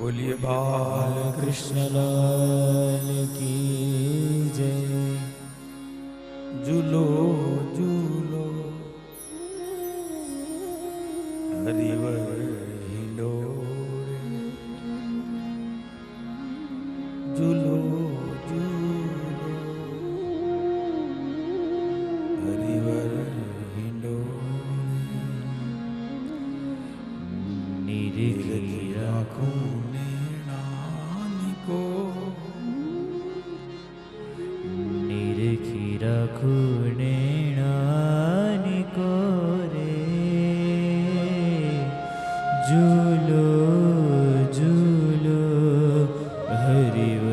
બોલીએ બાલ કૃષ્ણલાલ કી જય. જુલો જુલો. હરિવર હરિવર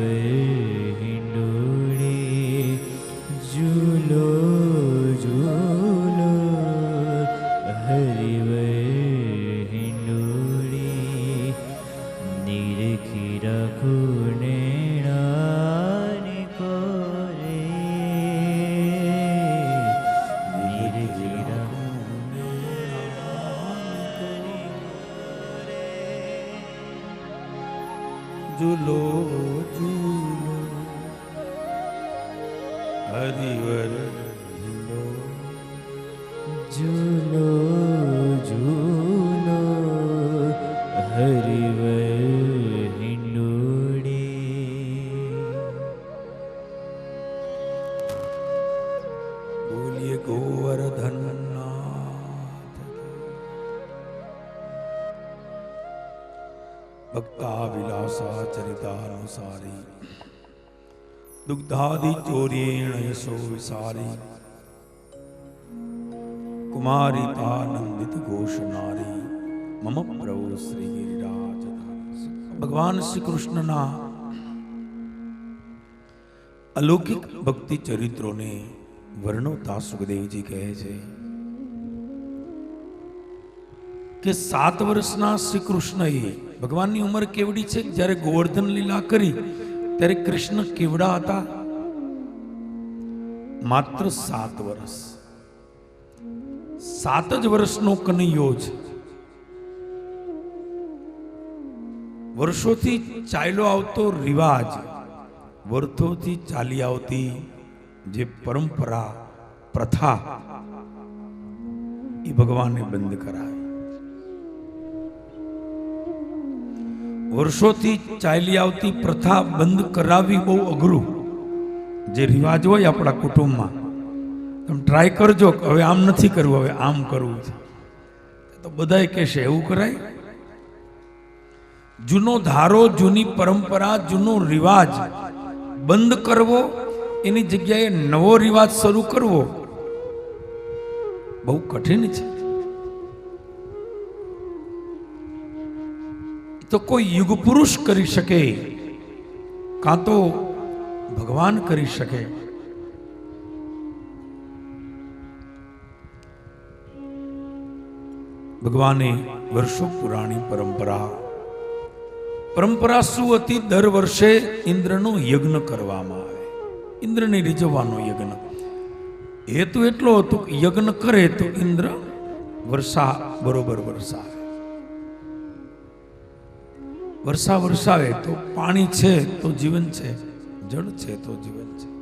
બોલીએ ગોવર્ધન ભક્તા વિલાસા ચરિતાનુસારી. દુગ્ધાદિ ચોર્યેણ યશો વિસારી. કુમારી તાનંદિત ઘોષનારી. મમ પ્રભુ શ્રી ગિરિરાજ ભગવાન શ્રી કૃષ્ણના અલૌકિક ભક્તિ ચરિત્રોને વર્ણવતા સુખદેવજી કહે છે કે સાત વર્ષના શ્રી કૃષ્ણએ ભગવાનની ઉંમર કેવડી છે? જ્યારે ગોવર્ધન લીલા કરી, ત્યારે કૃષ્ણ કેવડા હતા? માત્ર સાત વર્ષ. સાત જ વર્ષનો કનૈયો છે વર્ષોથી ચાલ્યો આવતો રિવાજ વર્ષોથી ચાલી આવતી જે પરંપરા, પ્રથા એ ભગવાને બંધ કરાવી વર્ષોથી ચાલી આવતી પ્રથા બંધ કરાવી બહુ અઘરું. જે રિવાજ હોય આપણા કુટુંબમાં, તમે ટ્રાય કરજો કે હવે આમ નથી કરવું, હવે આમ કરવું છે. તો બધાય કહેશે, એવું કરાય? જૂનો ધારો, જૂની પરંપરા, જૂનો રિવાજ બંધ કરવો એની જગ્યાએ નવો રિવાજ શરૂ કરવો બહુ કઠિન છે. તો કોઈ યુગ પુરુષ કરી શકે, કાં તો ભગવાન કરી શકે. ભગવાને વર્ષો પુરાણી પરંપરા. પરંપરા શું હતી? દર વર્ષે ઇન્દ્રનો યજ્ઞ કરવામાં આવે. ઇન્દ્રને રીઝવવાનો યજ્ઞ. હેતુ એટલો હતો કે યજ્ઞ કરે તો ઇન્દ્ર વર્ષા, બરોબર વરસાવે વર્ષા વરસાવે તો પાણી છે તો જીવન છે, જળ છે તો જીવન છે.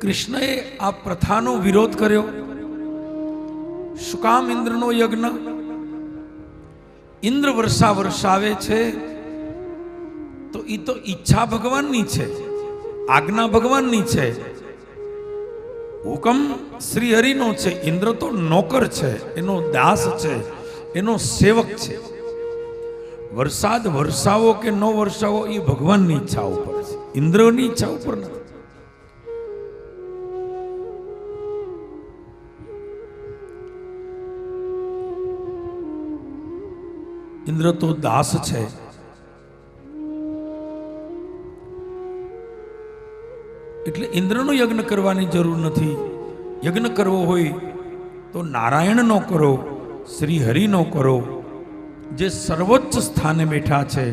કૃષ્ણએ આ પ્રથાનો વિરોધ કર્યો. સુકામ ઇન્દ્રનો યજ્ઞ. ઇન્દ્ર વર્ષા વર્ષાવે છે. તો એ તો ઈચ્છા ભગવાનની છે. આજ્ઞા ભગવાનની છે. હુકમ શ્રી હરિનો છે. ઇન્દ્ર તો નોકર છે. એનો દાસ છે. એનો સેવક છે. વરસાદ વરસાવો કે ન વરસાવો એ ભગવાનની ઈચ્છા ઉપર છે. ઇન્દ્રની ઈચ્છા ઉપર નથી. ઇન્દ્ર તો દાસ છે. એટલે ઇન્દ્રનો યજ્ઞ કરવાની જરૂર નથી. યજ્ઞ કરવો હોય તો નારાયણનો કરો શ્રી હરિનો કરો. જે સર્વોચ્ચ સ્થાને બેઠા છે,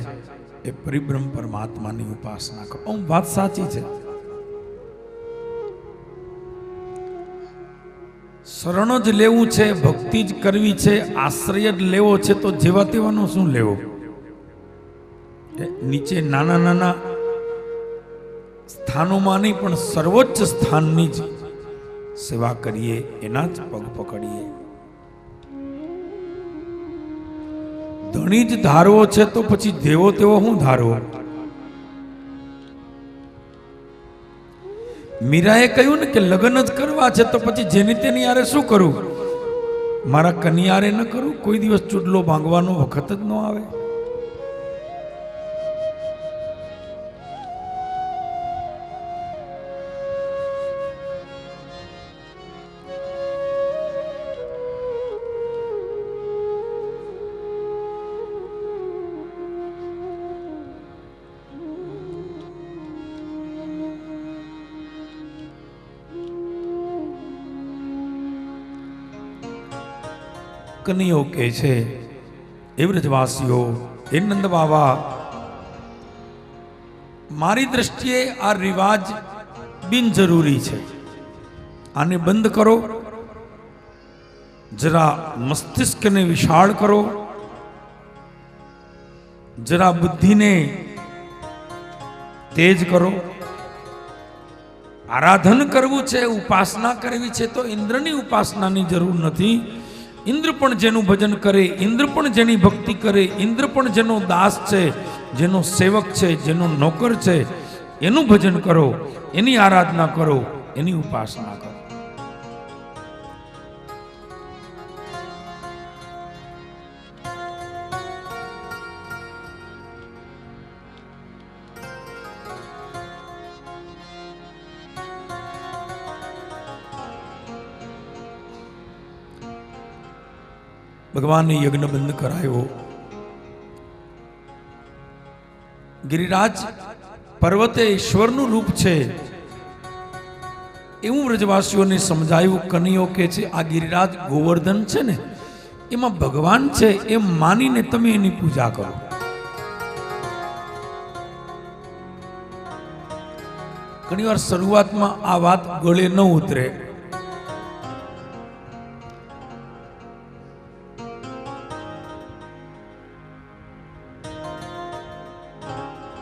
એ પરિબ્રહ્મ પરમાત્માની ઉપાસના કરો. આમ વાત સાચી છે. શરણ જ લેવું છે, ભક્તિ જ કરવી છે, આશ્રય જ લેવો છે, તો જેવા તેવાનો શું લેવો? નીચે નાના નાના સ્થાનોમાં નહીં, પણ સર્વોચ્ચ સ્થાનની જ સેવા કરીએ, એના જ પગ પકડીએ. ધણી જ ધારવો છે, તો પછી દેવો તેવો હું ધારવો? મીરાએ કહ્યું ને કે લગ્ન જ કરવા છે તો પછી જેની તેની યારે શું કરું? મારા કનિયારે ન કરું? કોઈ દિવસ ચૂડલો ભાંગવાનો વખત જ ન આવે. કનીઓ કે છે એ વ્રજવાસીઓ એ નંદ બાવા, મારી દ્રષ્ટિએ આ રિવાજ બિનજરૂરી છે. આને બંધ કરો, જરા મસ્તિષ્કને વિશાળ કરો, જરા બુદ્ધિને તેજ કરો. આરાધન કરવું છે, ઉપાસના કરવી છે, તો ઇન્દ્રની ઉપાસનાની જરૂર નથી. ઇન્દ્ર પણ જેનું ભજન કરે, ઇન્દ્ર પણ જેની ભક્તિ કરે, ઇન્દ્ર પણ જેનો દાસ છે, જેનો સેવક છે, જેનો નોકર છે, એનું ભજન કરો, એની આરાધના કરો, એની ઉપાસના કરો. ભગવાનને યજ્ઞ બંધ કરાયો. ગિરિરાજ પર્વતે ઈશ્વરનું રૂપ છે. એવું વ્રજવાસીઓને સમજાયું, કનૈયો કે છે, આ ગિરિરાજ ગોવર્ધન છે ને, એમાં ભગવાન છે એમ માનીને તમે એની પૂજા કરો. ઘણી વાર શરૂઆતમાં આ વાત ગળે ન ઉતરે.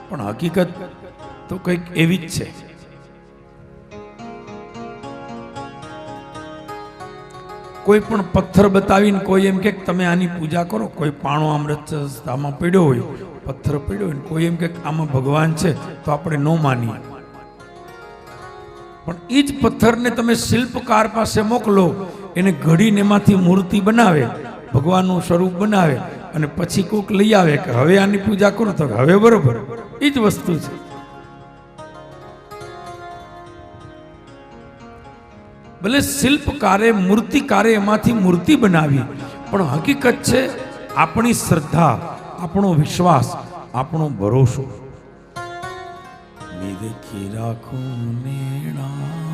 પણ હકીકત તો કંઈક એવી જ છે. કોઈ પણ પથ્થર બતાવીને કોઈ એમ કે તમે આની પૂજા કરો, કોઈ પાણો અમૃત આમાં પડ્યો હોય, પથ્થર પડ્યો હોય, કોઈ એમ કે આમાં ભગવાન છે, તો આપણે ન માનીએ. પણ એ જ પથ્થરને તમે શિલ્પકાર પાસે મોકલો, એને ઘડીને એમાંથી મૂર્તિ બનાવે, ભગવાનનું સ્વરૂપ બનાવે અને પછી કોક લઈ આવે કે હવે આની પૂજા કરો તો હવે બરોબર. એ જ વસ્તુ છે. ભલે શિલ્પકારે, મૂર્તિકારે એમાંથી મૂર્તિ બનાવી, પણ હકીકત છે આપણી શ્રદ્ધા, આપણો વિશ્વાસ, આપણો ભરોસો. રાખું નેણાની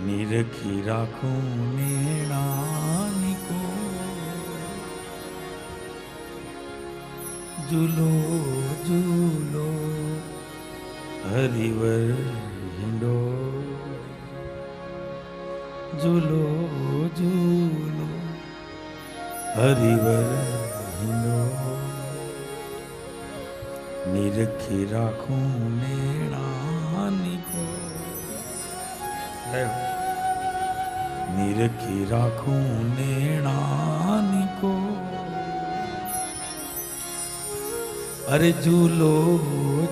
નિરખી રાખું નેણાનિકો. જુલો જુલો હરિવર હિંડો. જુલો જુલો હરિવર હિંડો. નિરખી રાખું નેણાની નિરખી રાખું નેણાની કો અરે ઝૂલો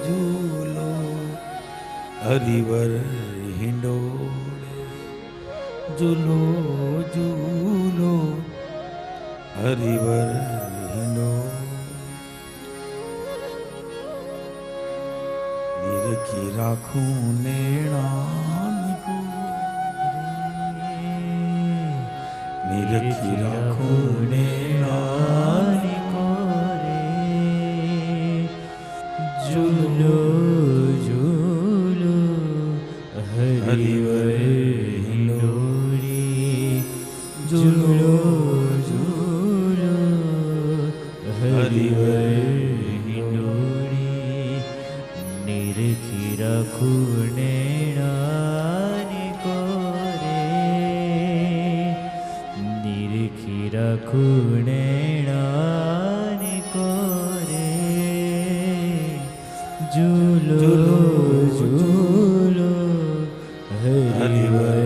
ઝૂલો, હરિવર હિંડો ઝૂલો ઝૂલો, હરિવર હિંડો નિરખી રાખું નેણાની નિરખી રાખું નેણાની ઝૂલો ઝૂલો હરિવર હિંડોળી ઝૂલો ઝૂલો હરિવર હિંડોળી નિરખી રાખું નેણાની નેણાની કોરે ઝૂલો ઝૂલો હરિવર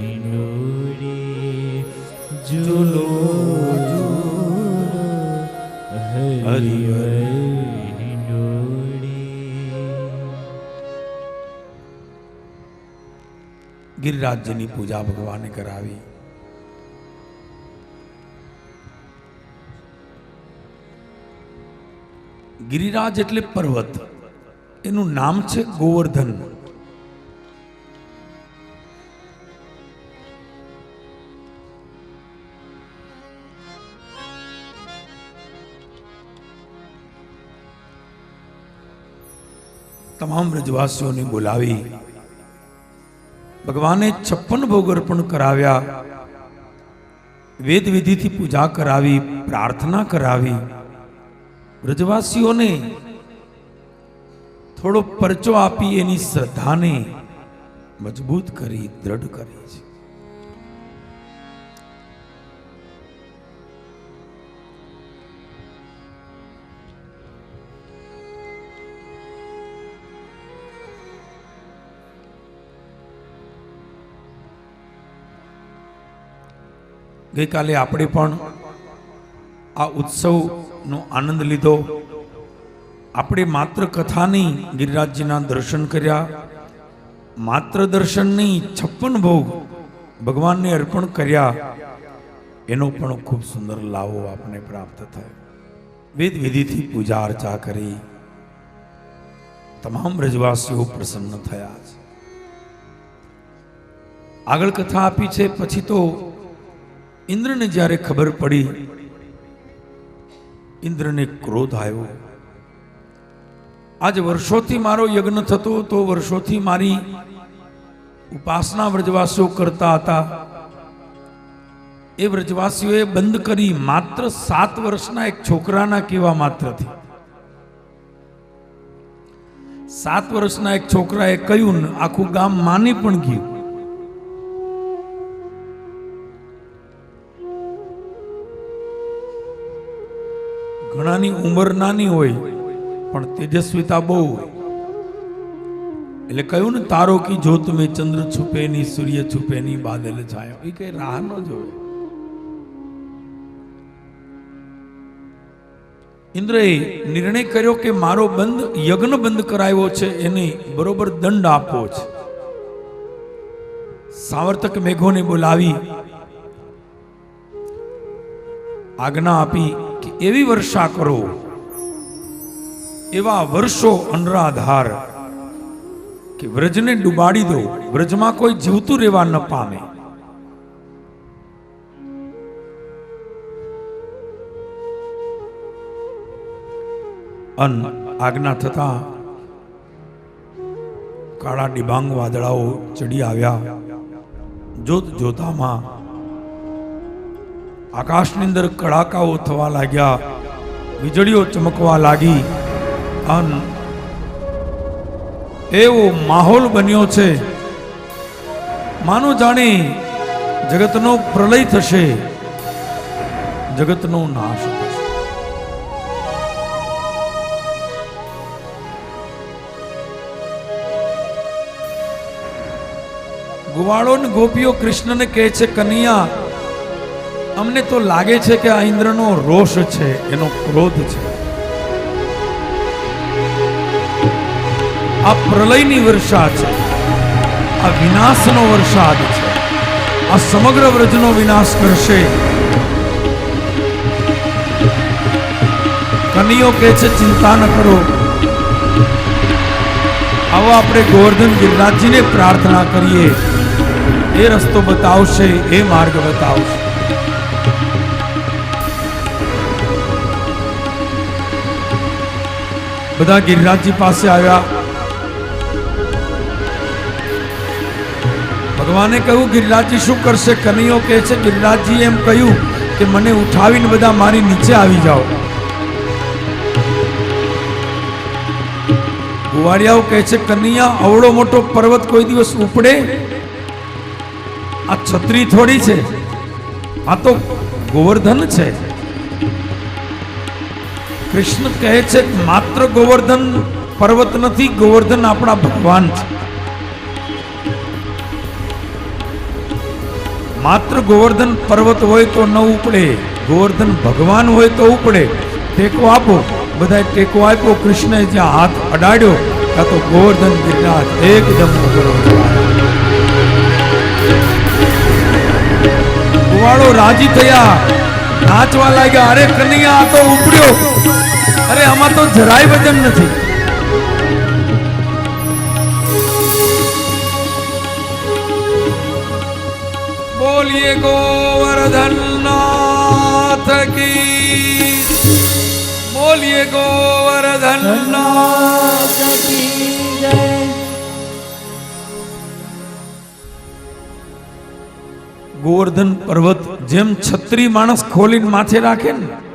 હિંડોળી ઝૂલો હરિવર હિંડોળી. ગિરિરાજ્યની પૂજા ભગવાને કરાવી. ગિરિરાજ એટલે પર્વત. એનું નામ છે ગોવર્ધન. તમામ રજવાસીઓને બોલાવી. ભગવાને છપ્પન ભોગ અર્પણ કરાવ્યા. વેદવિધિથી પૂજા કરાવી, પ્રાર્થના કરાવી. વ્રજવાસીઓને થોડો પરચો આપી એની શ્રદ્ધાને મજબૂત કરી, દ્રઢ કરી છે. ગઈકાલે આપણે પણ આ ઉત્સવનો આનંદ લીધો. આપણે માત્ર કથાની ગિરિરાજજીના દર્શન કર્યા. માત્ર દર્શન નહીં છપ્પન ભોગ ભગવાનને અર્પણ કર્યા. એનો પણ ખૂબ સુંદર લાવો આપણને પ્રાપ્ત થયો. વેદ વિધિથી પૂજા અર્ચા કરી. તમામ રજવાસીઓ પ્રસન્ન થયા છે. આગળ કથા આપી છે. પછી તો ઇન્દ્રને જ્યારે ખબર પડી ઇન્દ્રને ક્રોધ આવ્યો. આજ વર્ષોથી મારો યજ્ઞ થતો તો વર્ષોથી મારી ઉપાસના વ્રજવાસીઓ કરતા હતા. એ વ્રજવાસીઓએ બંધ કરી માત્ર સાત વર્ષના એક છોકરાના કેવા માત્રથી સાત વર્ષના એક છોકરાએ કહ્યું, આખું ગામ માની પણ ગયું. ઘણાની ઉંમર નાની હોય, પણ તેજસ્વીતા બહુ એટલે કહ્યું ને, તારો કી જોત મેં ચંદ્ર છુપે ની સૂર્ય છુપે ની બાદલ છાયો. એ કઈ રાહ ન જોવે. ઇન્દ્રએ નિર્ણય કર્યો કે મારો બંધ, યજ્ઞ બંધ કરાવ્યો છે, એને બરોબર દંડ આપવો છે. સાવર્તક મેઘોને બોલાવી, આજ્ઞા આપી કે એવી વર્ષા કરો. એવા વર્ષો અનરાધાર કે વ્રજને ડુબાડી દો. વ્રજમાં કોઈ જીવતું રહેવા ન પામે. અન આજ્ઞા થતા કાળા ડિબાંગ વાદળાઓ ચડી આવ્યા. જોત જોતામાં આકાશની અંદર કડાકાઓ થવા લાગ્યા, વીજળીઓ ચમકવા લાગી. અન એવો માહોલ બન્યો છે. માનો જાણે જગતનો પ્રલય થશે. જગતનો નાશ થશે. ગુવાળો ને ગોપીઓ કૃષ્ણને કહે છે, કનૈયા અમને તો લાગે છે કે આ ઇન્દ્રનો રોષ છે, એનો ક્રોધ છે. આ પ્રલયની વર્ષા છે, આ વિનાશનો વરસાદ છે, આ સમગ્ર વ્રજનો વિનાશ કરશે. કનૈયો કહે છે, ચિંતા ન કરો. આવો આપણે ગોવર્ધન ગિરિરાજજીને પ્રાર્થના કરીએ. એ રસ્તો બતાવશે, એ માર્ગ બતાવશે. બધા ગિરિરાજજી પાસે આવ્યા. ભગવાને કહ્યું, ગિરિરાજજી, શું કરશે? કનૈયો કહે છે ગિરિરાજજી એમ કહ્યું કે મને ઉઠાવીને બધા મારી નીચે આવી જાઓ. ગુવાડિયાઓ કહે છે, કનૈયા, અવળો મોટો પર્વત કોઈ દિવસ ઉપડે? આ છત્રી થોડી છે. આ તો ગોવર્ધન છે. કૃષ્ણ કહે છે માત્ર ગોવર્ધન પર્વત નથી, ગોવર્ધન આપણા ભગવાન છે. માત્ર ગોવર્ધન પર્વત હોય તો ન ઉપડે, ગોવર્ધન ભગવાન હોય તો ઉપડે. ટેકો આપો બધા ટેકો આપ્યો, કૃષ્ણએ જ્યાં હાથ અડાડ્યો, ત્યાં તો ગોવર્ધન ગિરનાર એકદમ ગોવાળો રાજી થયા, નાચવા લાગ્યા, અરે કનૈયા તો ઉપડ્યો. અરે, આમાં તો જરાય વજન નથી. બોલીએ ગોવર્ધન નાથ કી. બોલીએ ગોવર્ધન નાથ ગોવર્ધન પર્વત જેમ છત્રી માણસ ખોલીને માથે રાખે ને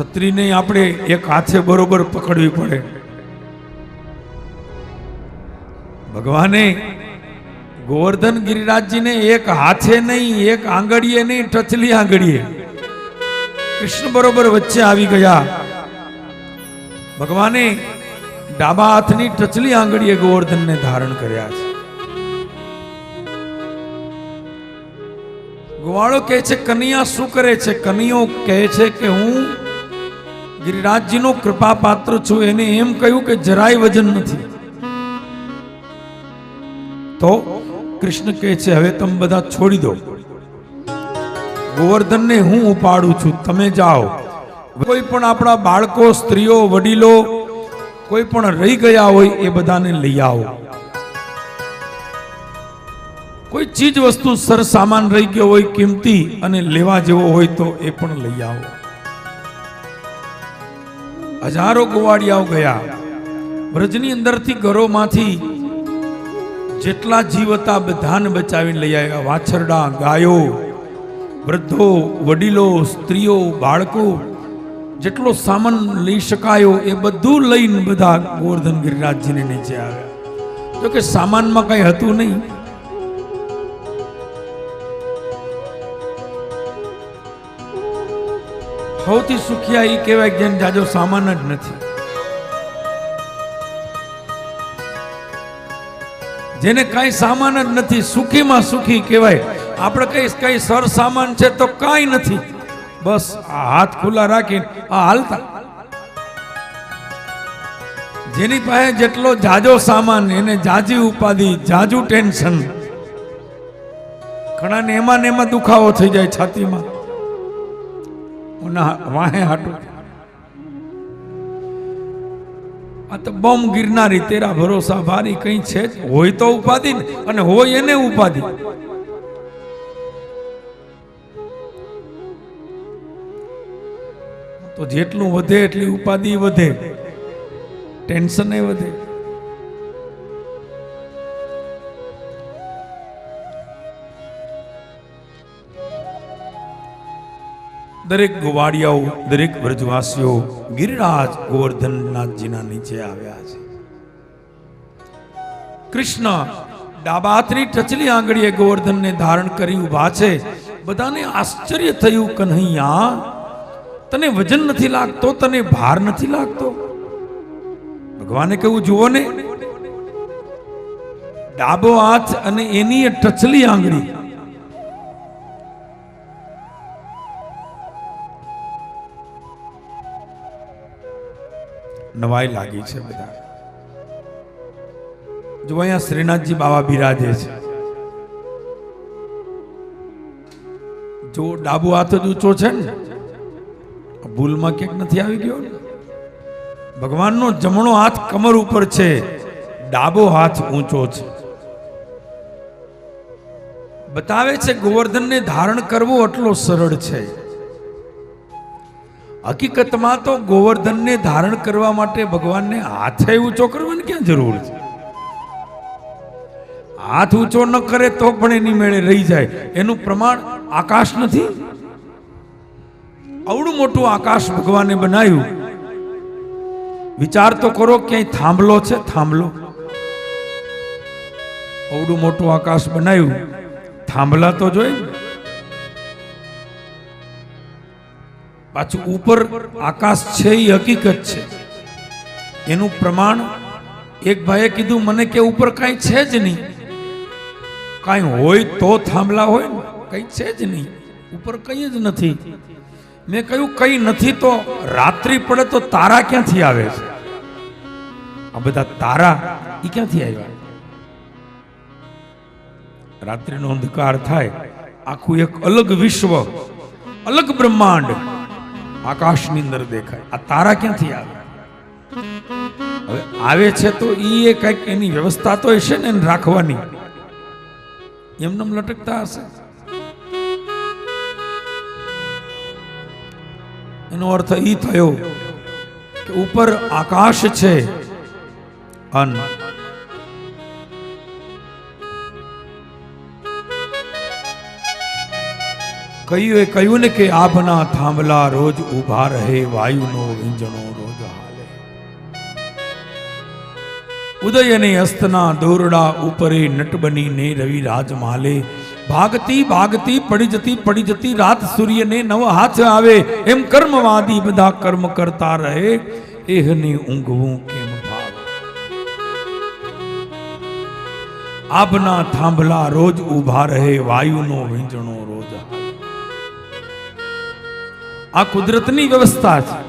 છત્રીને આપણે એક હાથે બરોબર પકડવી પડે. ભગવાને ગોવર્ધન ગિરિરાજજીને એક હાથે નહીં, એક આંગળીએ નહીં, ટચલી આંગળીએ કૃષ્ણ બરોબર વચ્ચે આવી ગયા. ભગવાને ડાબા હાથની ટચલી આંગળીએ ગોવર્ધનને ધારણ કર્યા છે. ગોવાળો કહે છે, કનિયા શું કરે છે? કનિયો કહે છે કે હું ગિરિરાજજીનો કૃપા પાત્ર છું. એને એમ કહ્યું કે જરાય વજન નથી. તો કૃષ્ણ કહે છે, હવે તમે બધા છોડી દો. ગોવર્ધનને હું ઉપાડું છું. તમે જાઓ. કોઈ પણ આપણા બાળકો, સ્ત્રીઓ, વડીલો, કોઈ પણ રહી ગયા હોય એ બધાને લઈ આવો. કોઈ ચીજ વસ્તુ સર સામાન રહી ગયો હોય, કિંમતી અને લેવા જેવો હોય તો એ પણ લઈ આવો. હજારો ગોવાડિયાઓ ગયા. બ્રજની અંદરથી ઘરોમાંથી જેટલા જીવ હતા, બધાને બચાવીને લઈ આવ્યા. વાછરડા, ગાયો, વૃદ્ધો, વડીલો, સ્ત્રીઓ, બાળકો, જેટલો સામાન લઈ શકાયો, એ બધું લઈને બધા ગોવર્ધન ગિરિરાજજીને નીચે આવ્યા. જોકે સામાનમાં કંઈ હતું નહીં. સૌથી સુખિયા એ કહેવાય જેને જાજો સામાન જ નથી. જેને કાંઈ સામાન જ નથી, સુખીમાં સુખી કહેવાય. આપણે કઈ કઈ સર સામાન છે તો કાંઈ નથી. બસ આ હાથ ખુલ્લા રાખીને આ હાલતા. જેની પાસે જેટલો જાજો સામાન, એને જાજી ઉપાધિ, જાજુ ટેન્શન. ઘણાને એમાં ને એમાં દુખાવો થઈ જાય છાતીમાં. ઓના વાહે હાટું. આ તો બમ ગિરનારી, તેરા ભરોસા ભારી કઈ છે. હોય તો ઉપાધિ ને, અને હોય એને ઉપાધિ. તો જેટલું વધે એટલી ઉપાધિ વધે. ટેન્શન એ વધે. દરેક ગોવાડિયાઓ દરેક વ્રજવાસીઓ ગિરિરાજ ગોવર્ધનનાથજીના નીચે આવ્યા છે. કૃષ્ણ ડાબા હાથની ટચલી આંગળીએ ગોવર્ધનને ધારણ કરી ઊભા છે. બધાને આશ્ચર્ય થયું કન્હૈયા તને વજન નથી લાગતો, તને ભાર નથી લાગતો? ભગવાને કહ્યું, જુઓ ને, ડાબો હાથ અને એની ટચલી આંગળી નવાઈ લાગી છે બધા. જો અહીંયા શ્રીનાથજી બાબા બિરાજે છે. જો ડાબો હાથ જ ઊંચો છે ને ભૂલમાં ક્યાંક નથી આવી ગયો ભગવાનનો જમણો હાથ કમર ઉપર છે, ડાબો હાથ ઊંચો છે. બતાવે છે ગોવર્ધનને ધારણ કરવો એટલો સરળ છે. હકીકતમાં તો ગોવર્ધનને ધારણ કરવા માટે ભગવાનને હાથે ઊંચો કરવાની ક્યાં જરૂર છે? હાથ ઊંચો ન કરે તો પણ એની મેળે રહી જાય. એનું પ્રમાણ આકાશ નથી. આવડું મોટું આકાશ ભગવાને બનાવ્યું. વિચાર તો કરો ક્યાંય થાંભલો છે? થાંભલો. અવડું મોટું આકાશ બનાવ્યું. થાંભલા તો જોઈએ પાછું ઉપર આકાશ છે એ હકીકત છે. એનું પ્રમાણ એક ભાઈએ કીધું, મને કે ઉપર કાંઈ છે જ નહીં. કાંઈ હોય તો થાંભલા હોય ને. કંઈ છે જ નહીં. ઉપર કંઈ જ નથી. મેં કહ્યું, કંઈ નથી તો રાત્રિ પડે તો તારા ક્યાંથી આવે છે? આ બધા તારા એ ક્યાંથી આવ્યા? રાત્રિનો અંધકાર થાય. આખું એક અલગ વિશ્વ, અલગ બ્રહ્માંડ આકાશની અંદર દેખાય. આ તારા ક્યાંથી આવે? હવે આવે છે તો એ કંઈક એની વ્યવસ્થા તો હશે ને રાખવાની. એમનેમ લટકતા હશે. એનો અર્થ એ થયો કે ઉપર આકાશ છે અન કહ્યું એ કહ્યું ને કે આભના થાંભલા રોજ ઊભા રહે, વાયુનો વિંજણો રોજ હાલે. ઉદયને અસ્તના દોરડા ઉપરે નટ બનીને રવિ રાજમાલે ભાગતી ભાગતી પડી જતી પડી જતી રાત સૂર્યને નવ હાથ આવે, એમ કર્મવાદી બધા કર્મ કરતા રહે, એહને ઊંઘવું કેમ ભાવ? આભના થાંભલા રોજ ઊભા રહે, વાયુનો વીંજણો રોજ હાલે આ કુદરતની વ્યવસ્થા છે.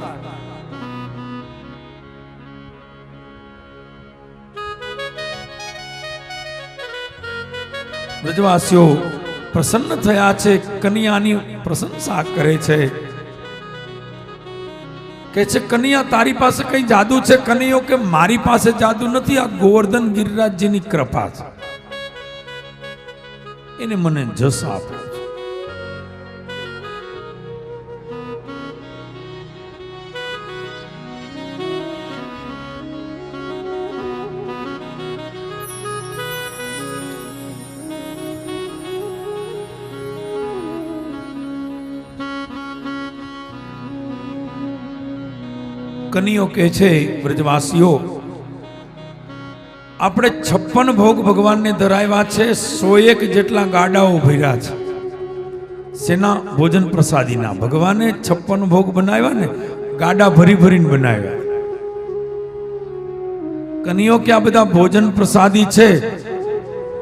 બ્રજવાસીઓ પ્રસન્ન થયા છે, કન્યાની પ્રશંસા કરે છે. કે છે, કન્યા, તારી પાસે કઈ જાદુ છે? કનૈયો કે મારી પાસે જાદુ નથી? આ ગોવર્ધન ગિરિરાજજીની કૃપા છે. એને મને જસ આપ્યો કનીઓ કહે છે, વ્રજવાસીઓ, આપણે છપ્પન ભોગ ભગવાનને ધરાવ્યા છે, સો એક જેટલા ગાડાઓ ભર્યા છે. સેના ભોજન પ્રસાદીના ભગવાને છપ્પન ભોગ બનાવ્યા ને, ગાડા ભરી ભરીને બનાવ્યા. કનીઓ કે આ બધા ભોજન પ્રસાદી છે?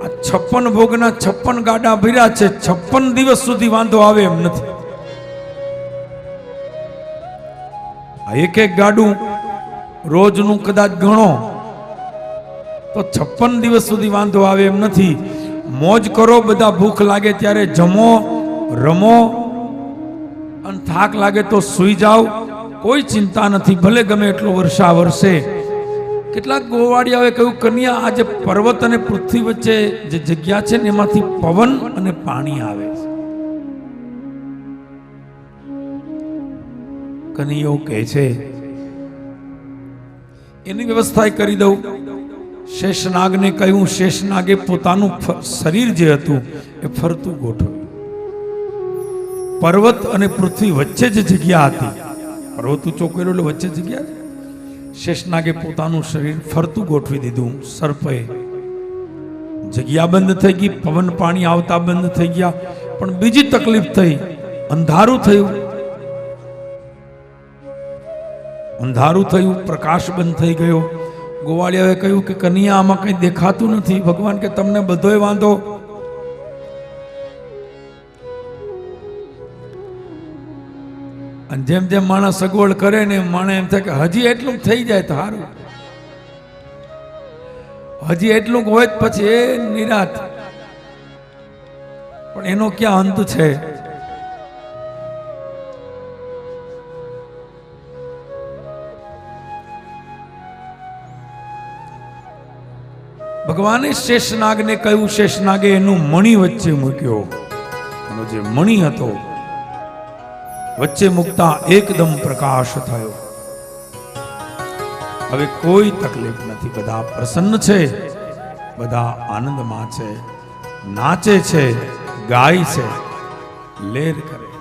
આ છપ્પન ભોગના છપ્પન ગાડા ભર્યા છે, છપ્પન દિવસ સુધી વાંધો આવે એમ નથી. એક એક ગાડું રોજનું કદાચ ગણો, તો છપ્પન દિવસ સુધી વાંધો આવે એમ નથી. મોજ કરો, બધા ભૂખ લાગે ત્યારે જમો, રમો, અને થાક લાગે તો સૂઈ જાઓ. કોઈ ચિંતા નથી, ભલે ગમે એટલો વર્ષા વરસે કેટલાક ગોવાળિયાઓએ કહ્યું, કન્યા આ જે પર્વત અને પૃથ્વી વચ્ચે જે જગ્યા છે ને, એમાંથી પવન અને પાણી આવે. છે કનૈયો કહે છે. એની વ્યવસ્થા કરી દઉં. શેષનાગને કહ્યું, શેષનાગે પોતાનું શરીર જે હતું એ ફરતું ગોઠવ્યું. પર્વત અને પૃથ્વી વચ્ચે જ જગ્યા હતી. પર્વત ઊંચો કર્યો એટલે વચ્ચે જગ્યા શેષનાગે પોતાનું શરીર ફરતું ગોઠવી દીધું. સર્પે જગ્યા બંધ થઈ ગઈ, પવન પાણી આવતા બંધ થઈ ગયા. પણ બીજી તકલીફ થઈ, અંધારું થયું. અંધારું થયું, પ્રકાશ બંધ થઈ ગયો. ગોવાળિયાએ કહ્યું કે કન્યા, આમાં કંઈ દેખાતું નથી. ભગવાન કે તમને બધોય વાંધો? અને જેમ જેમ માણસ સગવડ કરે ને માણે એમ થાય કે હજી એટલું થઈ જાય તો હજી એટલું હોય પછી એ નિરાત. પણ એનો ક્યાં અંત છે? ભગવાને શેષનાગને કહ્યું, શેષનાગે એનું મણી વચ્ચે મૂક્યો. એનો જે મણી હતો, વચ્ચે મૂકતા એકદમ પ્રકાશ થયો. હવે કોઈ તકલીફ નથી, બધા પ્રસન્ન છે, બધા આનંદમાં છે, નાચે છે, ગાય છે, લેર કરે.